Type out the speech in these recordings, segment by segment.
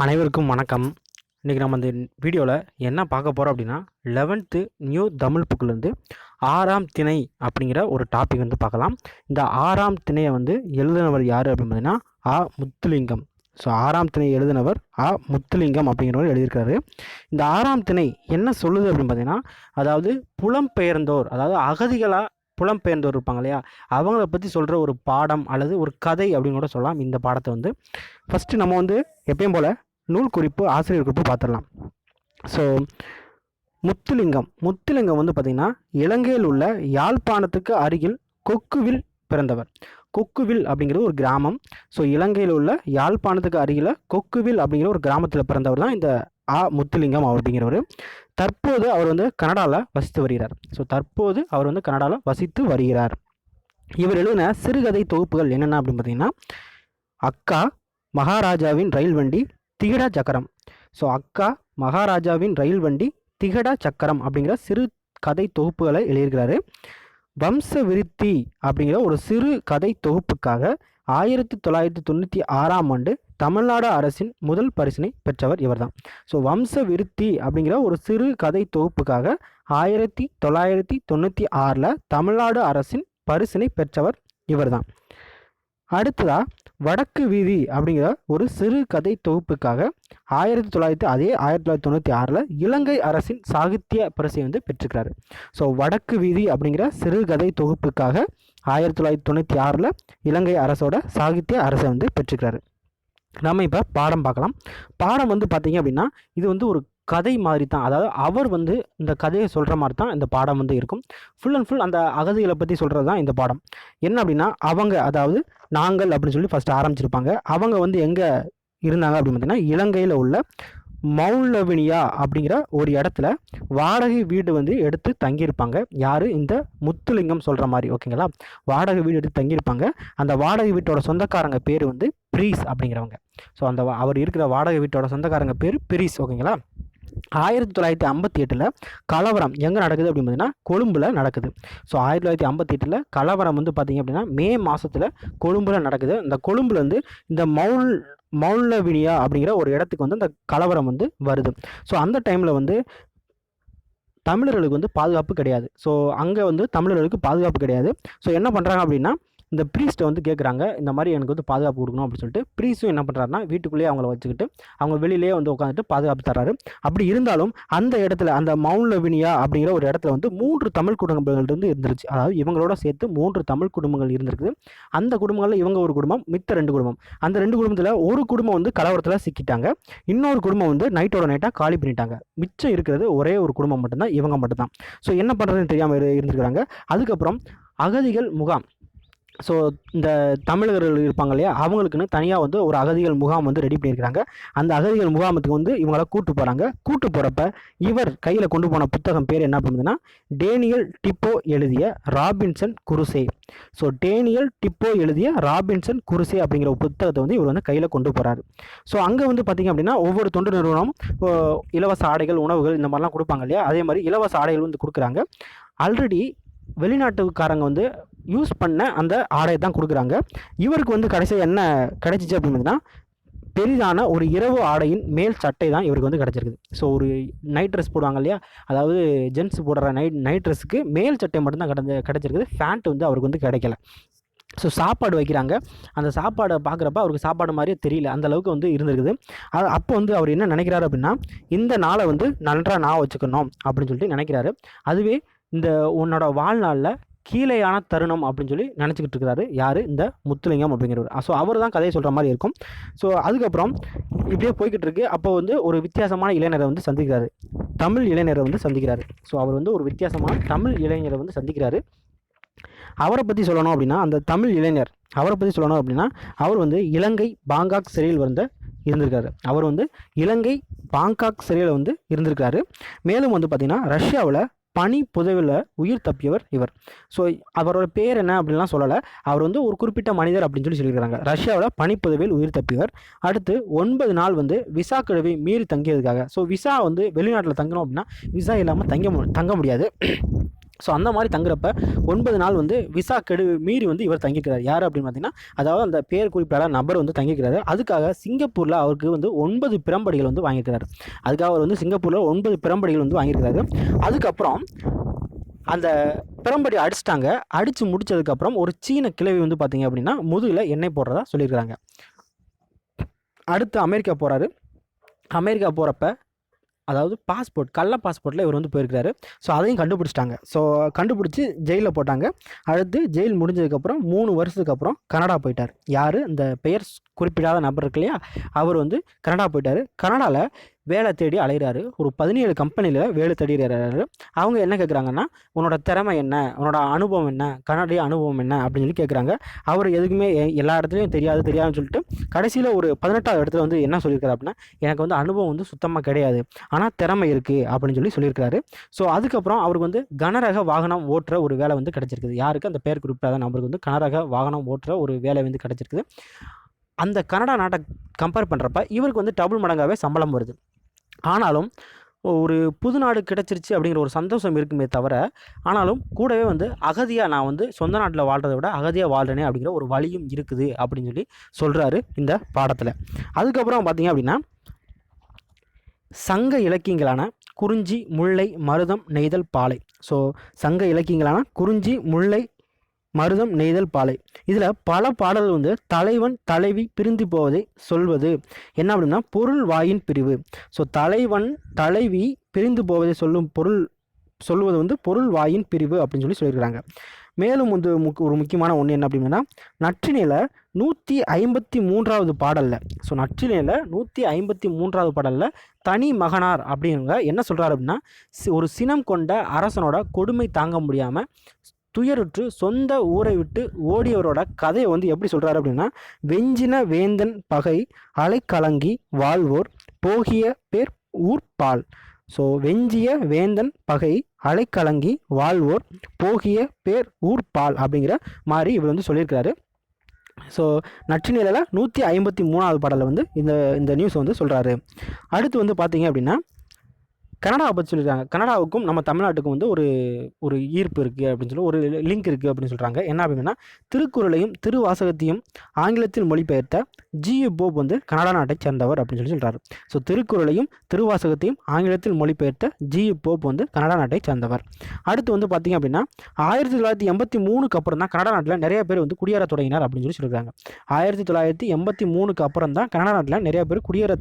அனைவருக்கும் வணக்கம். இன்றைக்கி நம்ம இந்த வீடியோவில் என்ன பார்க்க போகிறோம் அப்படின்னா லெவன்த்து நியூ தமிழ் புக்கிலேருந்து ஆறாம் திணை அப்படிங்கிற ஒரு டாபிக் வந்து பார்க்கலாம். இந்த ஆறாம் திணையை வந்து எழுதினவர் யார் அப்படின்னு பார்த்தீங்கன்னா ஆ. முத்துலிங்கம். ஸோ ஆறாம் திணை எழுதினவர் ஆ. முத்துலிங்கம் அப்படிங்கிறவர் எழுதியிருக்காரு இந்த ஆறாம் திணை என்ன சொல்லுது அப்படின்னு பார்த்தீங்கன்னா அதாவது புலம்பெயர்ந்தோர் அதாவது அகதிகளாக புலம்பெயர்ந்தோர் இருப்பாங்க இல்லையா? அவங்கள பற்றி சொல்கிற ஒரு பாடம் அல்லது ஒரு கதை அப்படின்னு கூட சொல்லலாம். இந்த பாடத்தை வந்து ஃபஸ்ட்டு நம்ம வந்து எப்பயும் போல் நூல் குறிப்பு ஆசிரியர் குறிப்பு பார்த்துடலாம். ஸோ முத்துலிங்கம். முத்துலிங்கம் வந்து பார்த்திங்கன்னா இலங்கையில் உள்ள யாழ்ப்பாணத்துக்கு அருகில் கொக்குவில் பிறந்தவர். கொக்குவில் அப்படிங்கிறது ஒரு கிராமம். ஸோ இலங்கையில் உள்ள யாழ்ப்பாணத்துக்கு அருகில் கொக்குவில் அப்படிங்கிற ஒரு கிராமத்தில் பிறந்தவர் தான் இந்த ஆ முத்துலிங்கம் அப்படிங்கிறவர். தற்போது அவர் வந்து கனடாவில் வசித்து வருகிறார். ஸோ தற்போது அவர் வந்து கனடாவில் வசித்து வருகிறார். இவர் எழுதின சிறுகதை தொகுப்புகள் என்னென்ன அப்படின்னு பார்த்தீங்கன்னா அக்கா மகாராஜாவின் ரயில் வண்டி திகடா சக்கரம். ஸோ அக்கா மகாராஜாவின் ரயில் வண்டி திகடா சக்கரம் அப்படிங்கிற சிறு கதை தொகுப்புகளை எழுதியிருக்கிறாரு. வம்ச விருத்தி அப்படிங்கிற ஒரு சிறு கதை தொகுப்புக்காக ஆயிரத்தி தொள்ளாயிரத்தி தொண்ணூற்றி ஆறாம் ஆண்டு தமிழ்நாடு அரசின் முதல் பரிசினை பெற்றவர் இவர்தான். ஸோ வம்ச விருத்தி அப்படிங்கிற ஒரு சிறு கதை தொகுப்புக்காக ஆயிரத்தி தொள்ளாயிரத்தி தொண்ணூற்றி ஆறில் தமிழ்நாடு அரசின் பரிசினை பெற்றவர் இவர்தான். அடுத்ததாக வடக்கு வீதி அப்படிங்கிற ஒரு சிறு கதை தொகுப்புக்காக ஆயிரத்தி தொள்ளாயிரத்தி அதே ஆயிரத்தி தொள்ளாயிரத்தி தொண்ணூற்றி ஆறில் இலங்கை அரசின் சாகித்ய பரிசை வந்து பெற்றுக்கிறாரு ஸோ வடக்கு வீதி அப்படிங்கிற சிறு கதை தொகுப்புக்காக ஆயிரத்தி தொள்ளாயிரத்தி தொண்ணூற்றி ஆறில் இலங்கை அரசோட சாகித்ய அரசை வந்து பெற்றுக்கிறாரு நம்ம இப்போ பாடம் பார்க்கலாம். பாடம் வந்து பார்த்தீங்க அப்படின்னா இது வந்து ஒரு கதை மாதிரி தான் அதாவது அவர் வந்து இந்த கதையை சொல்கிற மாதிரி தான் இந்த பாடம் வந்து இருக்கும். ஃபுல் அண்ட் ஃபுல் அந்த அகதிகளை பற்றி சொல்கிறது தான் இந்த பாடம். என்ன அப்படின்னா அவங்க அதாவது நாங்கள் அப்படின்னு சொல்லி ஃபஸ்ட்டு ஆரம்பிச்சிருப்பாங்க. அவங்க வந்து எங்கே இருந்தாங்க அப்படின்னு பார்த்தீங்கன்னா இலங்கையில் உள்ள மௌலவினியா அப்படிங்கிற ஒரு இடத்துல வாடகை வீடு வந்து எடுத்து தங்கியிருப்பாங்க. யார்? இந்த முத்துலிங்கம் சொல்கிற மாதிரி ஓகேங்களா? வாடகை வீடு எடுத்து தங்கியிருப்பாங்க. அந்த வாடகை வீட்டோட சொந்தக்காரங்க பேர் வந்து ப்ரீஸ் அப்படிங்கிறவங்க. ஸோ அந்த வா- அவர் இருக்கிற வாடகை வீட்டோட சொந்தக்காரங்க பேர் பிரீஸ் ஓகேங்களா? ஆயிரத்தி தொள்ளாயிரத்தி ஐம்பத்தி எட்டில் கலவரம் எங்கே நடக்குது அப்படின்னு பார்த்தீங்கன்னா கொழும்பில் நடக்குது. ஸோ ஆயிரத்தி தொள்ளாயிரத்தி ஐம்பத்தி எட்டில் கலவரம் வந்து பார்த்திங்க அப்படின்னா மே மாதத்தில் கொழும்பில் நடக்குது. இந்த கொழும்புலேருந்து வந்து இந்த மவுல் மௌல்லவினியா அப்படிங்கிற ஒரு இடத்துக்கு வந்து அந்த கலவரம் வந்து வருது. ஸோ அந்த டைமில் வந்து தமிழர்களுக்கு வந்து பாதுகாப்பு கிடையாது. ஸோ அங்கே வந்து தமிழர்களுக்கு பாதுகாப்பு கிடையாது. ஸோ என்ன பண்ணுறாங்க அப்படின்னா இந்த ப்ரீஸ்ட்டை வந்து கேட்குறாங்க இந்த மாதிரி எனக்கு வந்து பாதுகாப்பு கொடுக்கணும் அப்படின்னு சொல்லிட்டு ப்ரீஸும் என்ன பண்ணுறாருன்னா வீட்டுக்குள்ளேயே அவங்கள வச்சுக்கிட்டு அவங்க வெளியிலேயே வந்து உட்காந்துட்டு பாதுகாப்பு தர்றாரு. அப்படி இருந்தாலும் அந்த இடத்துல அந்த மவுலவினியா அப்படிங்கிற ஒரு இடத்துல வந்து மூன்று தமிழ் குடும்பங்கள் இருந்து இருந்துருச்சு. அதாவது இவங்களோட சேர்த்து மூன்று தமிழ் குடும்பங்கள் இருந்திருக்குது. அந்த குடும்பங்களில் இவங்க ஒரு குடும்பம் மித்த ரெண்டு குடும்பம். அந்த ரெண்டு குடும்பத்தில் ஒரு குடும்பம் வந்து கலவரத்தில் சிக்கிட்டாங்க. இன்னொரு குடும்பம் வந்து நைட்டோட நைட்டாக காலி பண்ணிட்டாங்க. மிச்சம் இருக்கிறது ஒரே ஒரு குடும்பம் மட்டும்தான் இவங்க மட்டும்தான். ஸோ என்ன பண்ணுறதுன்னு தெரியாமல் இருந்திருக்கிறாங்க. அதுக்கப்புறம் அகதிகள் முகாம். ஸோ இந்த தமிழர்கள் இருப்பாங்க இல்லையா? அவங்களுக்குன்னு தனியாக வந்து ஒரு அகதிகள் முகாம் வந்து ரெடி பண்ணியிருக்கிறாங்க. அந்த அகதிகள் முகாமத்துக்கு வந்து இவங்கள கூட்டு போகிறாங்க கூட்டு போகிறப்ப இவர் கையில் கொண்டு போன புத்தகம் பேர் என்ன பண்ணுதுன்னா டேனியல் டிப்போ எழுதிய Robinson Crusoe. So Daniel Defoe எழுதிய ராபின்சன் குருசே அப்படிங்கிற புத்தகத்தை வந்து இவர் வந்து கையில் கொண்டு போகிறாரு ஸோ அங்கே வந்து பார்த்திங்க அப்படின்னா ஒவ்வொரு தொண்டு நிறுவனம் இலவச ஆடைகள் உணவுகள் இந்த மாதிரிலாம் கொடுப்பாங்க இல்லையா? அதே மாதிரி இலவச ஆடைகள் வந்து கொடுக்குறாங்க. ஆல்ரெடி வெளிநாட்டுக்காரங்க வந்து யூஸ் பண்ண அந்த ஆடையை தான் கொடுக்குறாங்க. இவருக்கு வந்து கடைசியாக என்ன கிடைச்சிச்சு அப்படின்னு பெரிதான ஒரு இரவு ஆடையின் மேல் சட்டை தான் இவருக்கு வந்து கிடச்சிருக்குது. ஸோ ஒரு நைட் ட்ரெஸ் போடுவாங்க இல்லையா? அதாவது ஜென்ஸ் போடுற நைட் நைட் ட்ரெஸ்ஸுக்கு மேல் சட்டை மட்டும்தான் கிடந்து கிடச்சிருக்குது. ஃபேண்ட் வந்து அவருக்கு வந்து கிடைக்கல. ஸோ சாப்பாடு வைக்கிறாங்க. அந்த சாப்பாடை பார்க்குறப்ப அவருக்கு சாப்பாடு மாதிரியே தெரியல. அந்த அளவுக்கு வந்து இருந்திருக்குது. அது அப்போ வந்து அவர் என்ன நினைக்கிறாரு அப்படின்னா இந்த நாளை வந்து நன்றாக நான் வச்சுக்கணும் அப்படின்னு சொல்லிட்டு நினைக்கிறாரு. அதுவே இந்த உன்னோட வாழ்நாளில் கீழேயான தருணம் அப்படின்னு சொல்லி நினச்சிக்கிட்டு இருக்கிறாரு யார்? இந்த முத்துலிங்கம் அப்படிங்கிறவர். ஸோ அவர் தான் கதையை சொல்கிற மாதிரி இருக்கும். ஸோ அதுக்கப்புறம் இப்படியே போய்கிட்டு இருக்கு. அப்போ வந்து ஒரு வித்தியாசமான இளைஞரை வந்து சந்திக்கிறாரு. தமிழ் இளைஞரை வந்து சந்திக்கிறாரு. ஸோ அவர் வந்து ஒரு வித்தியாசமான தமிழ் இளைஞரை வந்து சந்திக்கிறாரு. அவரை பற்றி சொல்லணும் அப்படின்னா அந்த தமிழ் இளைஞர் அவரை பற்றி சொல்லணும் அப்படின்னா அவர் வந்து இலங்கை பாங்காக் சிறையில் வந்து இருந்திருக்காரு. அவர் வந்து இலங்கை பாங்காக் சிறையில் வந்து இருந்திருக்காரு. மேலும் வந்து பார்த்திங்கன்னா ரஷ்யாவில் பனி புதவில் உயிர் தப்பியவர் இவர். ஸோ அவரோட பேர் என்ன அப்படின்லாம் சொல்லலை. அவர் வந்து ஒரு குறிப்பிட்ட மனிதர் அப்படின்னு சொல்லி சொல்லியிருக்காங்க ரஷ்யாவில் பனிப்புதவில் உயிர் தப்பியவர். அடுத்து ஒன்பது நாள் வந்து விசா கழுவி மீறி தங்கியதுக்காக. ஸோ விசா வந்து வெளிநாட்டில் தங்கணும் அப்படின்னா விசா இல்லாமல் தங்க தங்க முடியாது. ஸோ அந்த மாதிரி தங்குறப்ப ஒன்பது நாள் வந்து விசா கெடு மீறி வந்து இவர் தங்கிக்கிறார். யார் அப்படின்னு பார்த்தீங்கன்னா அதாவது அந்த பேர் குறிப்பிடாத நபர் வந்து தங்கிக்கிறாரு. அதுக்காக சிங்கப்பூரில் அவருக்கு வந்து ஒன்பது பிரம்படிகள் வந்து வாங்கியிருக்கிறாரு. அதுக்காக அவர் வந்து சிங்கப்பூரில் ஒன்பது பிரம்படிகள் வந்து வாங்கியிருக்கிறாரு. அதுக்கப்புறம் அந்த பிரம்படி அடிச்சிட்டாங்க. அடித்து முடிச்சதுக்கப்புறம் ஒரு சீன கிழவி வந்து பார்த்தீங்க அப்படின்னா முதுகில் எண்ணெய் போடுறதா சொல்லியிருக்கிறாங்க. அடுத்து அமெரிக்கா போகிறாரு அமெரிக்கா போகிறப்ப அதாவது பாஸ்போர்ட் கள்ள பாஸ்போர்ட்டில் இவர் வந்து போயிருக்கிறாரு. ஸோ அதையும் கண்டுபிடிச்சிட்டாங்க. ஸோ கண்டுபிடிச்சி ஜெயிலில் போட்டாங்க. அடுத்து ஜெயில் முடிஞ்சதுக்கப்புறம் மூணு வருஷத்துக்கு அப்புறம் கனடா போயிட்டார். யார்? இந்த பெயர் குறிப்பிடாத நபர் இருக்கு இல்லையா? அவர் வந்து கனடா போயிட்டார். கனடாவில் வேலை தேடி அலைகிறாரு ஒரு பதினேழு கம்பெனியில் வேலை தேடிறாரு அவங்க என்ன கேட்குறாங்கன்னா உன்னோட திறமை என்ன? உன்னோட அனுபவம் என்ன? கனடிய அனுபவம் என்ன? அப்படின்னு சொல்லி கேட்குறாங்க அவர் எதுக்குமே எல்லா இடத்துலையும் தெரியாது தெரியாதுன்னு சொல்லிட்டு கடைசியில் ஒரு பதினெட்டாவது இடத்துல வந்து என்ன சொல்லியிருக்காரு அப்படின்னா எனக்கு வந்து அனுபவம் வந்து சுத்தமாக கிடையாது. ஆனால் திறமை இருக்குது அப்படின்னு சொல்லி சொல்லியிருக்காரு. ஸோ அதுக்கப்புறம் அவருக்கு வந்து கனரக வாகனம் ஓட்டுற ஒரு வேலை வந்து கிடச்சிருக்குது. யாருக்கு? அந்த பேர் குறிப்பிடாத நபருக்கு வந்து கனரக வாகனம் ஓட்டுற ஒரு வேலை வந்து கிடச்சிருக்குது. அந்த கனடா நாட்டை கம்பேர் பண்ணுறப்ப இவருக்கு வந்து டபுள் மடங்காகவே சம்பளம் வருது. ஆனாலும் ஒரு புது நாடு கிடச்சிருச்சு அப்படிங்கிற ஒரு சந்தோஷம் இருக்குமே தவிர ஆனாலும் கூடவே வந்து அகதியாக நான் வந்து சொந்த நாட்டில் வாழ்கிறத விட அகதியாக வாழ்கிறேனே அப்படிங்கிற ஒரு வழியும் இருக்குது அப்படின்னு சொல்லி சொல்கிறாரு இந்த பாடத்தில். அதுக்கப்புறம் பார்த்திங்க அப்படின்னா சங்க இலக்கியங்களான குறிஞ்சி முல்லை மருதம் நெய்தல் பாலை. ஸோ சங்க இலக்கியங்களான குறிஞ்சி முல்லை மருதம் நெய்தல் பாலை. இதில் பல பாடல்கள் வந்து தலைவன் தலைவி பிரிந்து போவதை சொல்வது. என்ன அப்படின்னா பொருள் வாயின் பிரிவு. ஸோ தலைவன் தலைவி பிரிந்து போவதை சொல்லும் பொருள் சொல்லுவது வந்து பொருள் வாயின் பிரிவு அப்படின்னு சொல்லி சொல்லியிருக்கிறாங்க. மேலும் வந்து முக் ஒரு முக்கியமான ஒன்று என்ன அப்படின்னா நற்றினையில் நூற்றி ஐம்பத்தி மூன்றாவது பாடலில் ஸோ நற்றினையில் நூற்றி ஐம்பத்தி மூன்றாவது பாடலில் தனி மகனார் அப்படிங்க என்ன சொல்கிறாரு அப்படின்னா சி- ஒரு சினம் கொண்ட அரசனோட கொடுமை தாங்க முடியாமல் துயருற்று சொந்த ஊரை விட்டு ஓடியவரோட கதையை வந்து எப்படி சொல்கிறாரு அப்படின்னா வெஞ்சின வேந்தன் பகை அலைக்கலங்கி வாழ்வோர் போகிய பேர் ஊர்பால் ஸோ வெஞ்சிய வேந்தன் பகை அலைக்கலங்கி வாழ்வோர் போகிய பேர் ஊர்பால் அப்படிங்கிற மாதிரி இவர் வந்து சொல்லியிருக்கிறாரு. ஸோ நற்றினிலையில் நூற்றி ஐம்பத்தி மூணாவது பாடலில் வந்து இந்த இந்த நியூஸ் வந்து சொல்கிறாரு அடுத்து வந்து பார்த்தீங்க அப்படின்னா கனடாவை பற்றி சொல்லியிருக்காங்க. கனடாவுக்கும் நம்ம தமிழ்நாட்டுக்கும் வந்து ஒரு ஒரு ஈர்ப்பு இருக்குது அப்படின்னு சொல்லி ஒரு லிங்க் இருக்குது அப்படின்னு சொல்கிறாங்க என்ன அப்படின்னா திருக்குறளையும் திருவாசகத்தையும் ஆங்கிலத்தில் மொழிபெயர்த்த ஜியு போப் வந்து கனடா நாட்டை சேர்ந்தவர் அப்படின்னு சொல்லி சொல்கிறார் ஸோ திருக்குறளையும் திருவாசகத்தையும் ஆங்கிலத்தில் மொழிபெயர்த்த ஜியு போப் வந்து கனடா நாட்டை சேர்ந்தவர். அடுத்து வந்து பார்த்தீங்க அப்படின்னா ஆயிரத்தி தொள்ளாயிரத்தி எண்பத்தி மூணுக்கு அப்புறம் தான் கனடா நாட்டில் நிறைய பேர் வந்து குடியேற தொடங்கினார் அப்படின்னு சொல்லி சொல்லியிருக்காங்க. ஆயிரத்தி தொள்ளாயிரத்தி எண்பத்தி மூணுக்கு அப்புறம் தான் கனடா நாட்டில் நிறைய பேர் குடியேற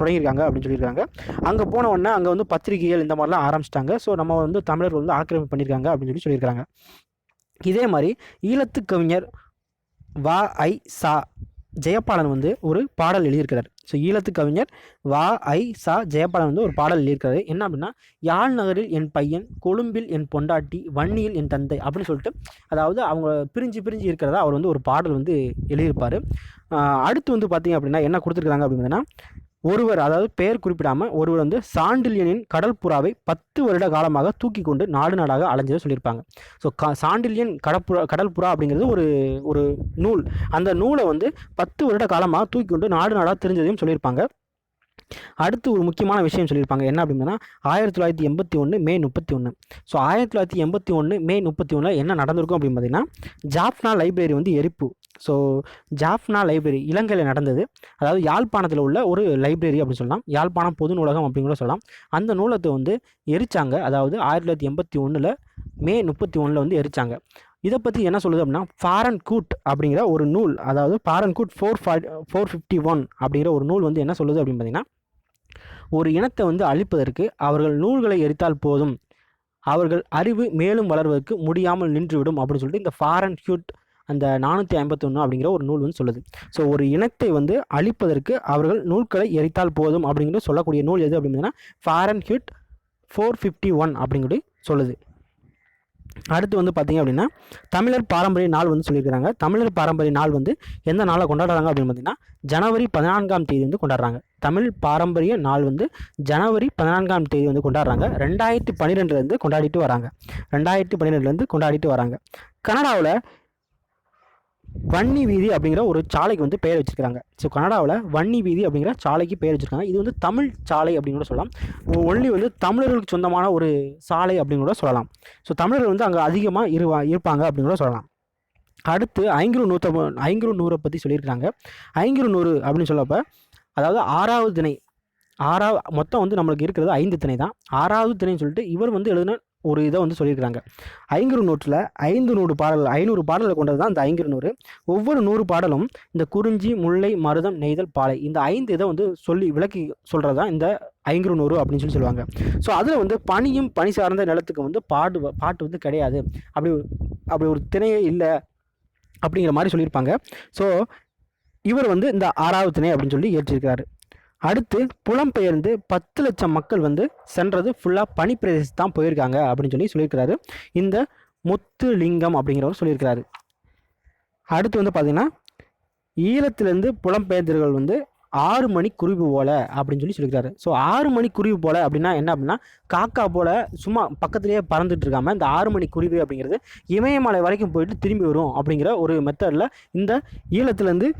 தொடங்கியிருக்காங்க அப்படின்னு சொல்லியிருக்காங்க. அங்கே போன உடனே அங்கே வந்து பத்திரிகைகள் இந்த மாதிரிலாம் ஆரம்பிச்சிட்டாங்க. ஸோ நம்ம வந்து தமிழர்கள் வந்து ஆக்கிரமிப்பு பண்ணியிருக்காங்க அப்படின்னு சொல்லி சொல்லியிருக்காங்க. இதே மாதிரி ஈழத்து கவிஞர் வா ஐ சா ஜெயபாலன் வந்து ஒரு பாடல் எழுதியிருக்கிறார். ஸோ ஈழத்து கவிஞர் வா ஐ சா ஜெயபாலன் வந்து ஒரு பாடல் எழுதியிருக்காரு. என்ன அப்படின்னா யாழ் நகரில் என் பையன் கொழும்பில் என் பொண்டாட்டி வன்னியில் என் தந்தை அப்படின்னு சொல்லிட்டு அதாவது அவங்க பிரிஞ்சு பிரிஞ்சு இருக்கிறதா அவர் வந்து ஒரு பாடல் வந்து எழுதியிருப்பார். அடுத்து வந்து பார்த்தீங்க அப்படின்னா என்ன கொடுத்துருக்காங்க அப்படின்னா ஒருவர் அதாவது பெயர் குறிப்பிடாமல் ஒருவர் வந்து சாண்டில்யனின் கடல் புறாவை பத்து வருட காலமாக தூக்கி கொண்டு நாடு நாடாக அலைஞ்சதை சொல்லியிருப்பாங்க. ஸோ க சாண்டில்யன் கடற்புறா கடல் புறா அப்படிங்கிறது ஒரு ஒரு நூல். அந்த நூலை வந்து பத்து வருட காலமாக தூக்கி கொண்டு நாடு நாடாக தெரிஞ்சதையும் சொல்லியிருப்பாங்க. அடுத்து ஒரு முக்கியமான விஷயம் சொல்லியிருப்பாங்க. என்ன அப்படின்னா ஆயிரத்தி தொள்ளாயிரத்தி எண்பத்தி ஒன்று மே முப்பத்தி ஒன்று ஸோ ஆயிரத்தி தொள்ளாயிரத்தி எண்பத்தி ஒன்று மே முப்பத்தி ஒன்றில் என்ன நடந்திருக்கும் அப்படின்னு பார்த்தீங்கன்னா ஜாஃப்னா லைப்ரரி வந்து எரிப்பு. ஸோ ஜாஃப்னா லைப்ரரி இலங்கையில் நடந்தது. அதாவது யாழ்ப்பாணத்தில் உள்ள ஒரு லைப்ரரி அப்படின்னு சொல்லலாம். யாழ்ப்பாணம் பொது நூலகம் அப்படின்னு கூட சொல்லலாம். அந்த நூலகத்தை வந்து எரிச்சாங்க. அதாவது ஆயிரத்தி தொள்ளாயிரத்தி எண்பத்தி ஒன்றில் மே முப்பத்தி ஒன்றில் வந்து எரிச்சாங்க. இதை பற்றி என்ன சொல்லுது அப்படின்னா ஃபாரன் கூட் அப்படிங்கிற ஒரு நூல் அதாவது Fahrenheit four five four fifty one அப்படிங்கிற ஒரு நூல் வந்து என்ன சொல்லுது அப்படின்னு பார்த்தீங்கன்னா ஒரு இனத்தை வந்து அழிப்பதற்கு அவர்கள் நூல்களை எரித்தால் போதும். அவர்கள் அறிவு மேலும் வளர்வதற்கு முடியாமல் நின்றுவிடும் அப்படின்னு சொல்லிட்டு இந்த ஃபாரன் ஹியூட் அந்த நானூற்றி ஐம்பத்தொன்று அப்படிங்கிற ஒரு நூல் வந்து சொல்லுது. ஸோ ஒரு இனத்தை வந்து அழிப்பதற்கு அவர்கள் நூல்களை எரித்தால் போதும் அப்படிங்கிற சொல்லக்கூடிய நூல் எது அப்படின்னா Fahrenheit four fifty one அப்படிங்கிறது சொல்லுது. அடுத்து வந்து பார்த்திங்க அப்படின்னா தமிழர் பாரம்பரிய நாள் வந்து சொல்லியிருக்கிறாங்க. தமிழர் பாரம்பரிய நாள் வந்து எந்த நாளை கொண்டாடுறாங்க அப்படின்னு பார்த்தீங்கன்னா ஜனவரி பதினான்காம் தேதி வந்து கொண்டாடுறாங்க. தமிழ் பாரம்பரிய நாள் வந்து ஜனவரி பதினான்காம் தேதி வந்து கொண்டாடுறாங்க. ரெண்டாயிரத்தி பன்னிரெண்டுலேருந்து கொண்டாடிட்டு வராங்க. ரெண்டாயிரத்தி பன்னிரெண்டுலேருந்து கொண்டாடிட்டு வராங்க. கனடாவில் வன்னி வீதி அப்படிங்கிற ஒரு சாலைக்கு வந்து பெயர் வச்சிருக்காங்க ஸோ கனடாவில் வன்னி வீதி அப்படிங்கிற சாலைக்கு பெயர் வச்சிருக்காங்க. இது வந்து தமிழ் சாலை அப்படின்னு கூட சொல்லலாம். ஒன்லி வந்து தமிழர்களுக்கு சொந்தமான ஒரு சாலை அப்படின்னு கூட சொல்லலாம். ஸோ தமிழர்கள் வந்து அங்கே அதிகமாக இருவா இருப்பாங்க அப்படின்னு கூட சொல்லலாம். அடுத்து ஐங்குறு நூற்ற ஐங்குறு நூறை பற்றி சொல்லியிருக்கிறாங்க. ஐங்குறு நூறு அப்படின்னு சொல்லப்போ அதாவது ஆறாவது திணை. ஆறாவது மொத்தம் வந்து நம்மளுக்கு இருக்கிறது ஐந்து திணை தான். ஆறாவது திணைன்னு சொல்லிட்டு இவர் வந்து எழுதின ஒரு இதை வந்து சொல்லியிருக்கிறாங்க. ஐங்குறு நூற்றில் ஐந்து நூறு பாடல்கள் ஐநூறு பாடல்களை கொண்டது தான் இந்த ஐங்குறு நூறு. ஒவ்வொரு நூறு பாடலும் இந்த குறிஞ்சி முல்லை மருதம் நெய்தல் பாலை இந்த ஐந்து இதை வந்து சொல்லி விளக்கி சொல்கிறது தான் இந்த ஐங்குறு நூறு அப்படின்னு சொல்லி சொல்லுவாங்க. ஸோ அதில் வந்து பனியும் பனி சார்ந்த நிலத்துக்கு வந்து பாடு பாட்டு வந்து கிடையாது. அப்படி அப்படி ஒரு திணையே இல்லை அப்படிங்கிற மாதிரி சொல்லியிருப்பாங்க. ஸோ இவர் வந்து இந்த ஆறாவது திணை அப்படின்னு சொல்லி ஏற்றிருக்கிறாரு. அடுத்து புலம்பெயர்ந்து பத்து லட்சம் மக்கள் வந்து சென்றது ஃபுல்லாக பனிப்பிரதேசம் தான் போயிருக்காங்க அப்படின்னு சொல்லி சொல்லியிருக்கிறாரு. இந்த முத்துலிங்கம் அப்படிங்கிறவர் சொல்லியிருக்கிறாரு. அடுத்து வந்து பார்த்திங்கன்னா ஈழத்திலேருந்து புலம்பெயர்ந்தவர்கள் வந்து ஆறு மணி குருவி போல அப்படின்னு சொல்லி சொல்லியிருக்காரு ஸோ ஆறு மணி குருவி போல அப்படின்னா என்ன அப்படின்னா காக்கா போல சும்மா பக்கத்துலேயே பறந்துட்டு இருக்காம இந்த ஆறு மணி குருவி அப்படிங்கிறது இமயமலை வரைக்கும் போயிட்டு திரும்பி வரும் அப்படிங்கிற ஒரு மெத்தடில் இந்த ஈழத்துலேருந்து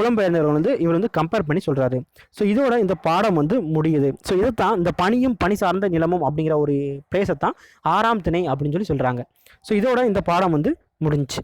புலம்பெயர்ந்தவர்கள் வந்து இவர் வந்து கம்பேர் பண்ணி சொல்கிறாரு ஸோ இதோட இந்த பாடம் வந்து முடியுது. ஸோ இதைத்தான் இந்த பணியும் பணி சார்ந்த நிலமும் அப்படிங்கிற ஒரு பிளேஸை தான் ஆறாம் திணை அப்படின்னு சொல்லி சொல்கிறாங்க ஸோ இதோட இந்த பாடம் வந்து முடிஞ்சுச்சு.